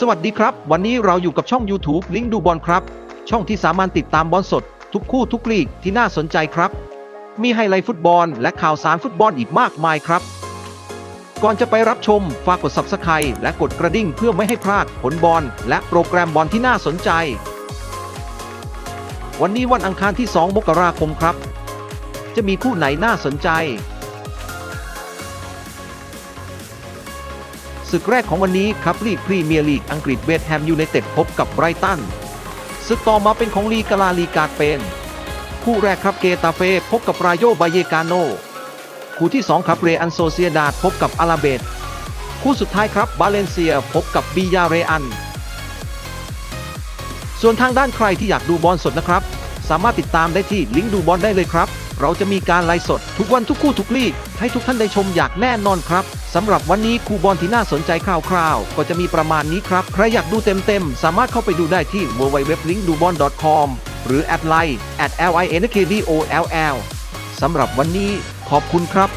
สวัสดีครับ วันนี้เราอยู่กับช่อง YouTube ลิงดูบอลครับ ช่องที่สามารถติดตามบอลสด ทุกคู่ทุกลีกที่น่าสนใจครับ มีไฮไลท์ฟุตบอลและข่าวสารฟุตบอลอีกมากมายครับ ก่อนจะไปรับชมฝากกด Subscribe และกดกระดิ่งเพื่อไม่ให้พลาดผลบอลและโปรแกรมบอลที่น่าสนใจ วันนี้วันอังคารที่ 2 มกราคมครับ จะมีคู่ไหนน่าสนใจ ศึกแรกของวันนี้ครับลีกพรีเมียร์ลีกอังกฤษเวสต์แฮมยูไนเต็ดพบกับไบรตันศึกต่อมาเป็นของลีกาลาลีกาเปนคู่แรกครับเกตาเฟพบกับรายโยบาเยกาโนคู่ที่ 2 ครับเรอันโซเซียดาดพบกับอาราเบตคู่สุดท้ายครับบาเลนเซียพบกับบียาเรอัน ส่วนทางด้านใครที่อยากดูบอลสดนะครับ สามารถติดตามได้ที่ลิงก์ดูบอลได้เลยครับ เราจะมีการไลฟ์สด ทุกวันทุกคู่ทุกลีก ให้ทุกท่านได้ชมอย่างแน่นอนครับสำหรับวันนี้คู่บอลที่น่าสนใจคร่าวๆ ก็จะมีประมาณนี้ครับ ใครอยากดูเต็มๆ สามารถเข้าไปดูได้ที่ www.linkdubon.com หรือแอดไลน์ @linkdol สำหรับวันนี้ขอบคุณครับ